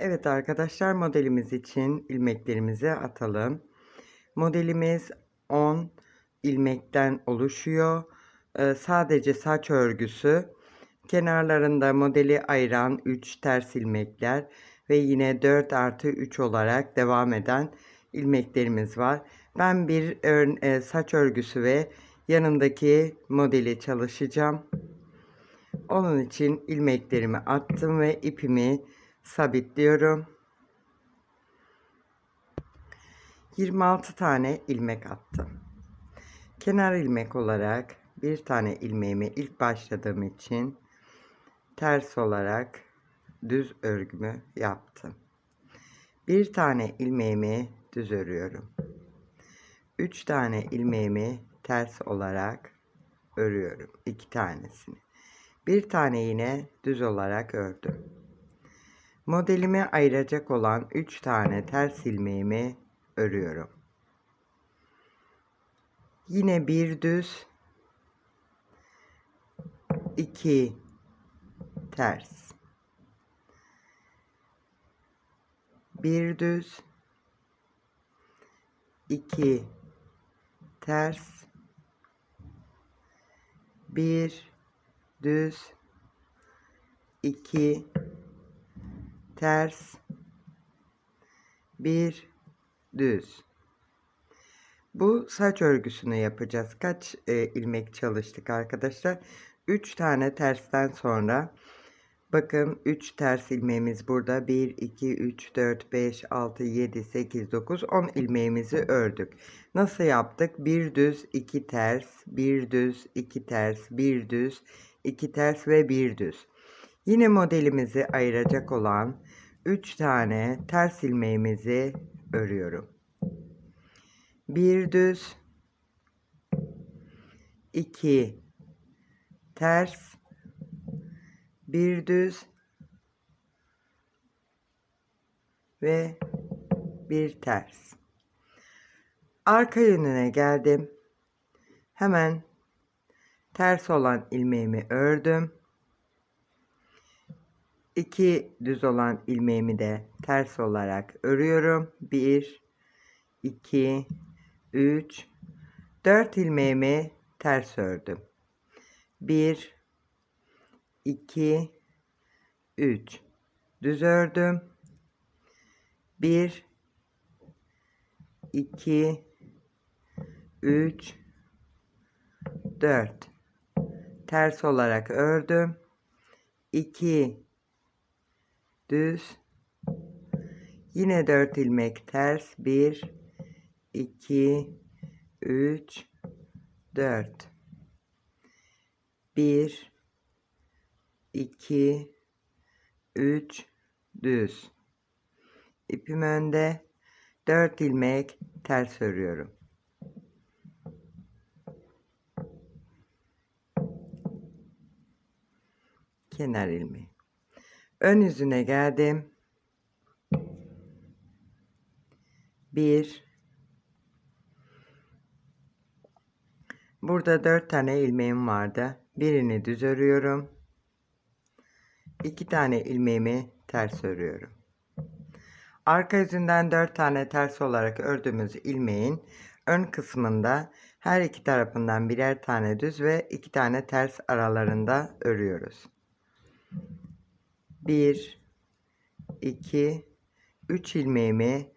Evet arkadaşlar modelimiz için ilmeklerimizi atalım. Modelimiz 10 ilmekten oluşuyor. Ee, sadece saç örgüsü. Kenarlarında modeli ayıran 3 ters ilmekler ve yine 4 artı 3 olarak devam eden ilmeklerimiz var. Ben bir e, saç örgüsü ve yanındaki modeli çalışacağım. Onun için ilmeklerimi attım ve ipimi sabitliyorum. 26 tane ilmek attım. Kenar ilmek olarak bir tane ilmeğimi ilk başladığım için ters olarak düz örgümü yaptım. Bir tane ilmeğimi düz örüyorum. 3 tane ilmeğimi ters olarak örüyorum. 2 tanesini. Bir tane yine düz olarak ördüm. Modelime ayıracak olan 3 tane ters ilmeğimi örüyorum. Yine bir düz 2 ters bir düz 2 ters bir düz 2 ters. Bir düz. Bu saç örgüsünü yapacağız. Kaç e, ilmek çalıştık arkadaşlar? 3 tane tersten sonra. Bakın 3 ters ilmeğimiz burada. 1 2 3 4 5 6 7 8 9 10 ilmeğimizi ördük. Nasıl yaptık? Bir düz 2 ters bir düz 2 ters bir düz 2 ters ve bir düz. Yine modelimizi ayıracak olan 3 tane ters ilmeğimizi örüyorum. Bir düz 2 ters bir düz ve bir ters. Arka yönüne geldim. Hemen ters olan ilmeğimi ördüm. 2 düz olan ilmeğimi de ters olarak örüyorum. 1 2 3 4 ilmeğimi ters ördüm. 1 2 3 düz ördüm. 1 2 3 4 ters olarak ördüm. 2 düz. Yine 4 ilmek ters. 1 2 3 4 1 2 3 düz. İpim önde. 4 ilmek ters örüyorum. Kenar ilmeği ön yüzüne geldim. Bir. Burada dört tane ilmeğim vardı. Birini düz örüyorum. İki tane ilmeğimi ters örüyorum. Arka yüzünden dört tane ters olarak ördüğümüz ilmeğin ön kısmında her iki tarafından birer tane düz ve iki tane ters aralarında örüyoruz. 1 2 3 ilmeğimi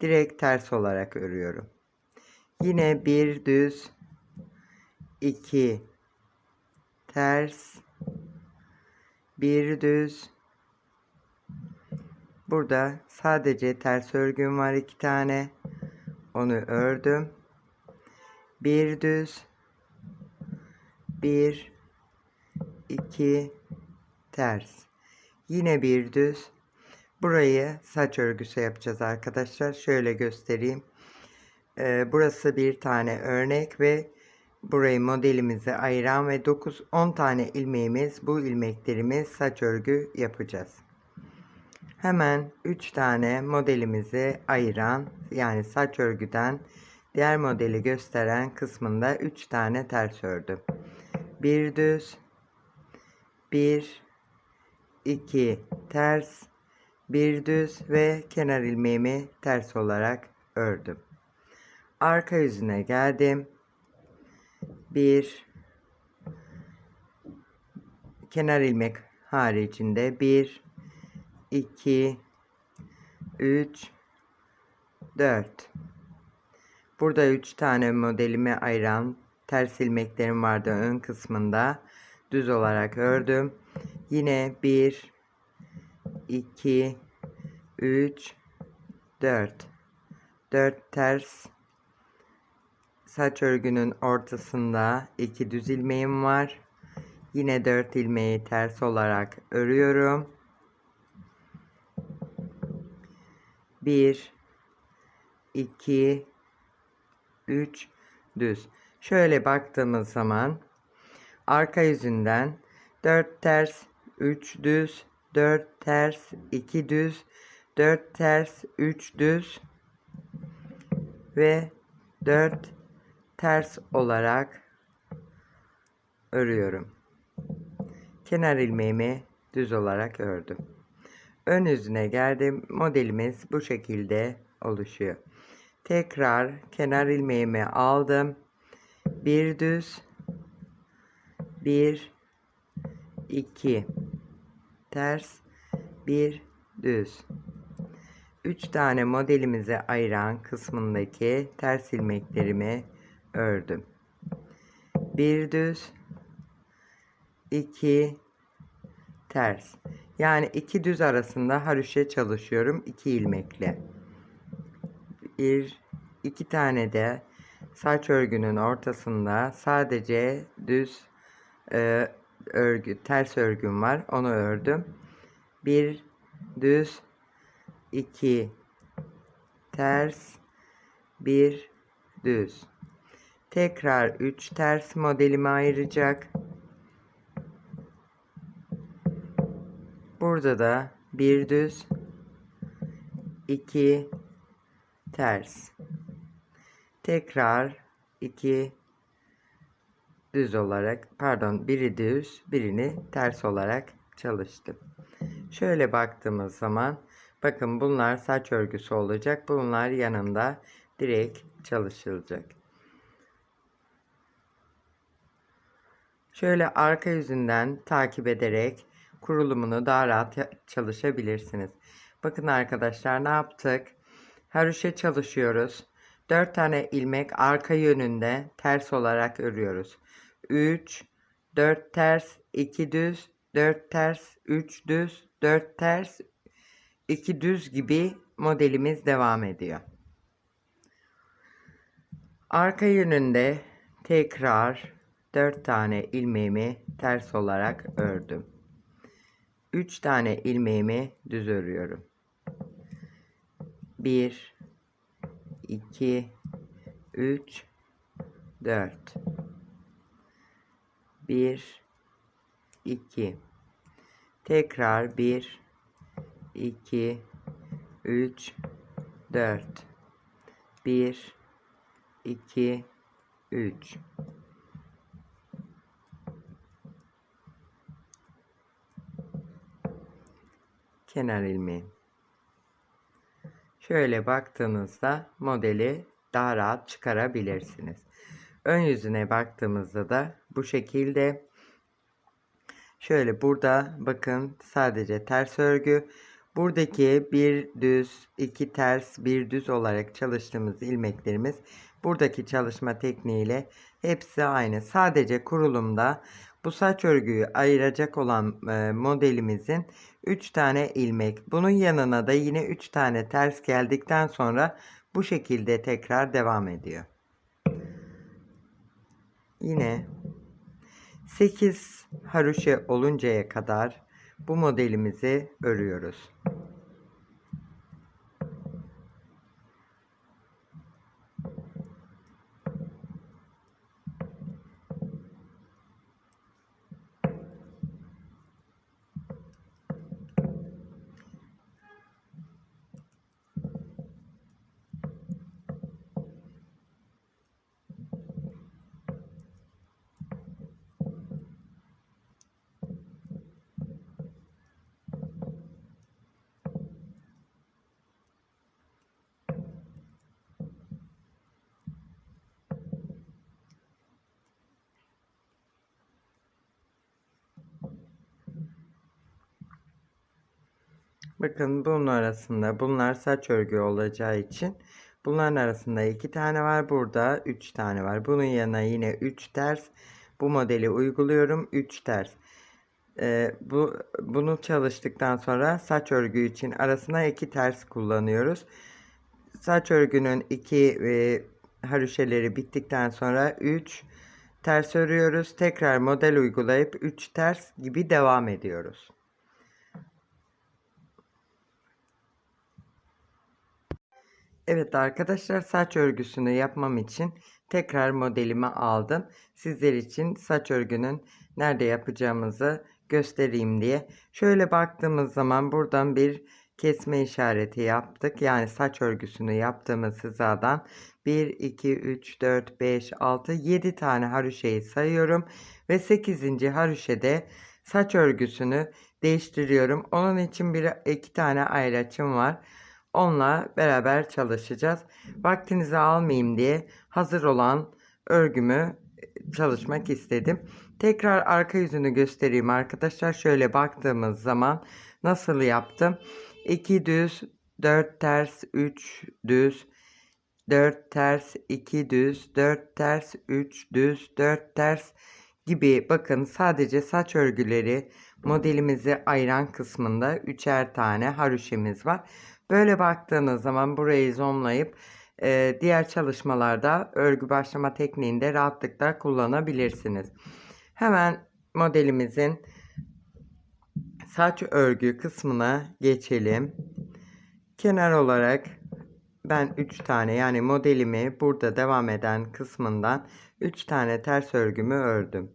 direkt ters olarak örüyorum. Yine bir düz 2 ters bir düz. Burada sadece ters örgüm var iki tane. Onu ördüm. Bir düz bir iki ters Yine bir düz. Burayı saç örgüsü yapacağız arkadaşlar. Şöyle göstereyim. Ee, burası bir tane örnek ve burayı modelimize ayıran ve 9-10 tane ilmeğimiz bu ilmeklerimiz saç örgü yapacağız. Hemen 3 tane modelimizi ayıran yani saç örgüden diğer modeli gösteren kısmında 3 tane ters ördüm. Bir düz, bir 2 ters bir düz ve kenar ilmeğimi ters olarak ördüm. Arka yüzüne geldim. Bir kenar ilmek haricinde 1 2 3 4 Burada 3 tane modelimi ayıran ters ilmeklerim vardı ön kısmında. Düz olarak ördüm. Yine 1 2 3 4 4 ters saç örgünün ortasında 2 düz ilmeğim var. Yine 4 ilmeği ters olarak örüyorum. 1 2 3 düz. Şöyle baktığımız zaman arka yüzünden 4 ters 3 düz 4 ters 2 düz 4 ters 3 düz ve 4 ters olarak örüyorum. Kenar ilmeğimi düz olarak ördüm. Ön yüzüne geldim. Modelimiz bu şekilde oluşuyor. Tekrar kenar ilmeğimi aldım. Bir düz, bir, iki, ters, bir düz. Üç tane modelimize ayıran kısmındaki ters ilmeklerimi ördüm. Bir düz, 2 ters. Yani iki düz arasında haroşa çalışıyorum iki ilmekle. Bir iki tane de saç örgünün ortasında sadece düz e, örgü ters örgüm var. Onu ördüm. Bir düz iki ters bir düz. Tekrar 3 ters modelimi ayıracak. Burada da bir düz, iki ters. Tekrar iki düz olarak, pardon biri düz, birini ters olarak çalıştım. Şöyle baktığımız zaman bakın bunlar saç örgüsü olacak. Bunlar yanında direkt çalışılacak. Şöyle arka yüzünden takip ederek kurulumunu daha rahat çalışabilirsiniz. Bakın arkadaşlar ne yaptık? Haroşa çalışıyoruz. 4 tane ilmek arka yönünde ters olarak örüyoruz. 3, 4 ters, 2 düz, 4 ters, 3 düz, 4 ters, 2 düz gibi modelimiz devam ediyor. Arka yönünde tekrar 4 tane ilmeğimi ters olarak ördüm. 3 tane ilmeğimi düz örüyorum. 1 2 3 4 1 2 tekrar 1 2 3 4 1 2 3 kenar ilmeği. Şöyle baktığınızda modeli daha rahat çıkarabilirsiniz. Ön yüzüne baktığımızda da bu şekilde şöyle burada bakın sadece ters örgü buradaki bir düz iki ters bir düz olarak çalıştığımız ilmeklerimiz buradaki çalışma tekniğiyle hepsi aynı sadece kurulumda bu saç örgüyü ayıracak olan e, modelimizin 3 tane ilmek. Bunun yanına da yine 3 tane ters geldikten sonra bu şekilde tekrar devam ediyor. Yine 8 haroşa oluncaya kadar bu modelimizi örüyoruz. Bakın bunun arasında bunlar saç örgü olacağı için bunların arasında iki tane var. Burada üç tane var. Bunun yanına yine üç ters. Bu modeli uyguluyorum. Üç ters. Ee, bu bunu çalıştıktan sonra saç örgü için arasına iki ters kullanıyoruz. Saç örgünün iki e, haroşeleri bittikten sonra 3 ters örüyoruz. Tekrar model uygulayıp 3 ters gibi devam ediyoruz. Evet arkadaşlar saç örgüsünü yapmam için tekrar modelimi aldım. Sizler için saç örgünün nerede yapacağımızı göstereyim diye. Şöyle baktığımız zaman buradan bir kesme işareti yaptık. Yani saç örgüsünü yaptığımız hizadan 1, 2, 3, 4, 5, 6, 7 tane haroşeyi sayıyorum. Ve 8. haroşede saç örgüsünü değiştiriyorum. Onun için bir iki tane ayraçım var. Onunla beraber çalışacağız. Vaktinizi almayayım diye hazır olan örgümü çalışmak istedim. Tekrar arka yüzünü göstereyim arkadaşlar. Şöyle baktığımız zaman nasıl yaptım? 2 düz, 4 ters, 3 düz, 4 ters, 2 düz, 4 ters, 3 düz, 4 ters gibi bakın sadece saç örgüleri modelimizi ayıran kısmında üçer tane haroşemiz var. Böyle baktığınız zaman burayı zoomlayıp e, diğer çalışmalarda örgü başlama tekniğinde rahatlıkla kullanabilirsiniz. Hemen modelimizin saç örgü kısmına geçelim. Kenar olarak ben 3 tane yani modelimi burada devam eden kısmından 3 tane ters örgümü ördüm.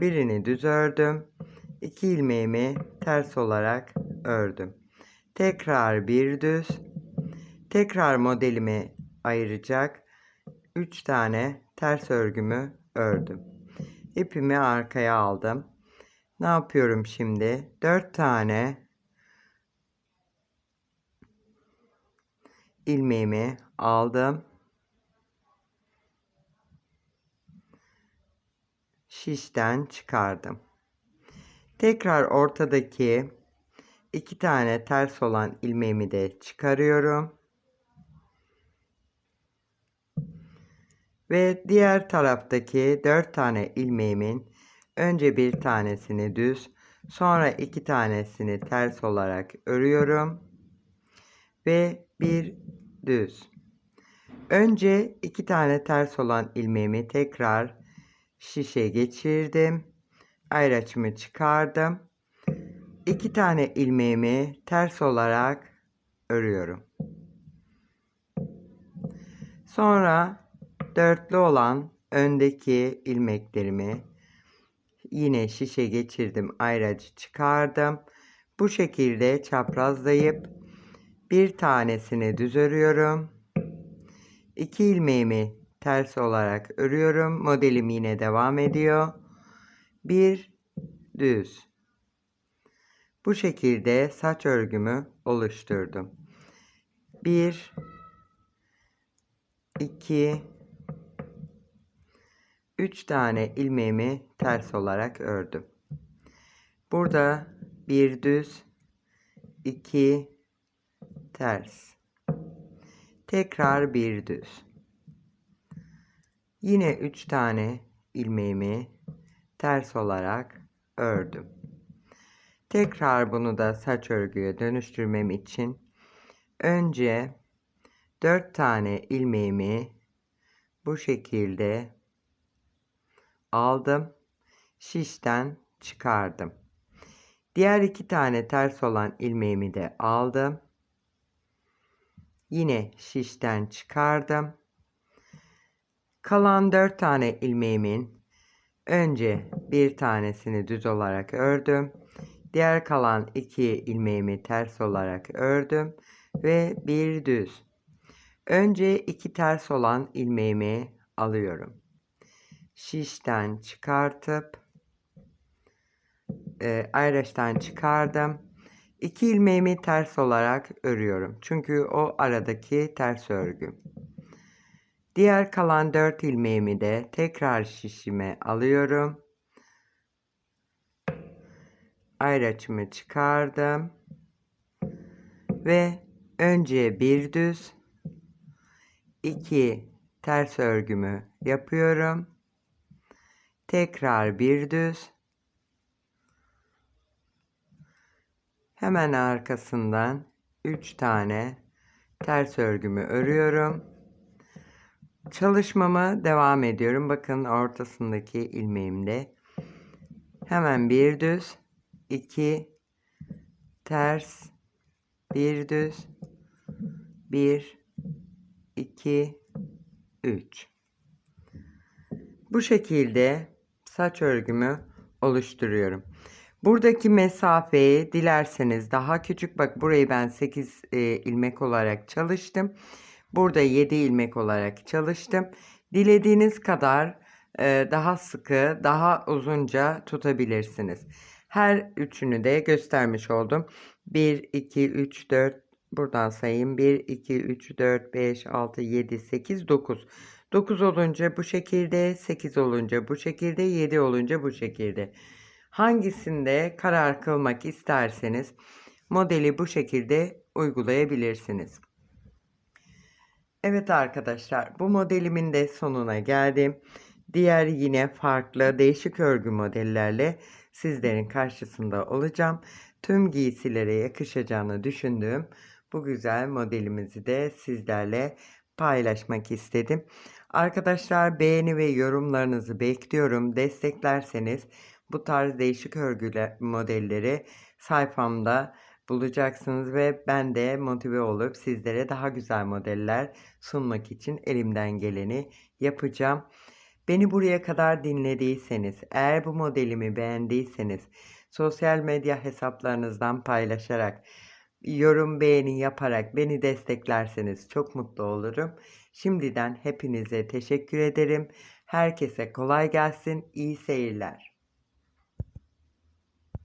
Birini düz ördüm. 2 ilmeğimi ters olarak ördüm. Tekrar bir düz. Tekrar modelimi ayıracak 3 tane ters örgümü ördüm. İpimi arkaya aldım. Ne yapıyorum şimdi? 4 tane ilmeğimi aldım. Şişten çıkardım. Tekrar ortadaki iki tane ters olan ilmeğimi de çıkarıyorum. Ve diğer taraftaki dört tane ilmeğimin önce bir tanesini düz sonra iki tanesini ters olarak örüyorum. Ve bir düz. Önce iki tane ters olan ilmeğimi tekrar şişe geçirdim. Ayraçımı çıkardım. İki tane ilmeğimi ters olarak örüyorum. Sonra dörtlü olan öndeki ilmeklerimi yine şişe geçirdim. Ayracı çıkardım. Bu şekilde çaprazlayıp bir tanesini düz örüyorum. İki ilmeğimi ters olarak örüyorum. Modelim yine devam ediyor. Bir düz. Bu şekilde saç örgümü oluşturdum. Bir, iki, üç tane ilmeğimi ters olarak ördüm. Burada bir düz, iki ters. Tekrar bir düz. Yine 3 tane ilmeğimi ters olarak ördüm. Tekrar bunu da saç örgüye dönüştürmem için önce 4 tane ilmeğimi bu şekilde aldım. Şişten çıkardım. Diğer iki tane ters olan ilmeğimi de aldım. Yine şişten çıkardım. Kalan 4 tane ilmeğimin önce bir tanesini düz olarak ördüm. Diğer kalan 2 ilmeğimi ters olarak ördüm ve bir düz. Önce iki ters olan ilmeğimi alıyorum. Şişten çıkartıp e, ayraçtan çıkardım. İki ilmeğimi ters olarak örüyorum. Çünkü o aradaki ters örgü. Diğer kalan 4 ilmeğimi de tekrar şişime alıyorum. Ayraçımı çıkardım. Ve önce bir düz, iki ters örgümü yapıyorum. Tekrar bir düz. Hemen arkasından 3 tane ters örgümü örüyorum. Çalışmama devam ediyorum. Bakın ortasındaki ilmeğimde. Hemen bir düz, iki ters, bir düz, bir, iki, üç. Bu şekilde saç örgümü oluşturuyorum. Buradaki mesafeyi dilerseniz daha küçük bak burayı ben 8 e, ilmek olarak çalıştım. Burada 7 ilmek olarak çalıştım. Dilediğiniz kadar e, daha sıkı, daha uzunca tutabilirsiniz. Her üçünü de göstermiş oldum. 1, 2, 3, 4 buradan sayayım. 1, 2, 3, 4, 5, 6, 7, 8, 9. 9 olunca bu şekilde, 8 olunca bu şekilde, 7 olunca bu şekilde. Hangisinde karar kılmak isterseniz modeli bu şekilde uygulayabilirsiniz. Evet arkadaşlar bu modelimin de sonuna geldim. Diğer yine farklı değişik örgü modellerle sizlerin karşısında olacağım. Tüm giysilere yakışacağını düşündüğüm bu güzel modelimizi de sizlerle paylaşmak istedim. Arkadaşlar beğeni ve yorumlarınızı bekliyorum. Desteklerseniz bu tarz değişik örgü modelleri sayfamda bulacaksınız ve ben de motive olup sizlere daha güzel modeller sunmak için elimden geleni yapacağım. Beni buraya kadar dinlediyseniz, eğer bu modelimi beğendiyseniz sosyal medya hesaplarınızdan paylaşarak, yorum beğeni yaparak beni desteklerseniz çok mutlu olurum. Şimdiden hepinize teşekkür ederim. Herkese kolay gelsin, iyi seyirler.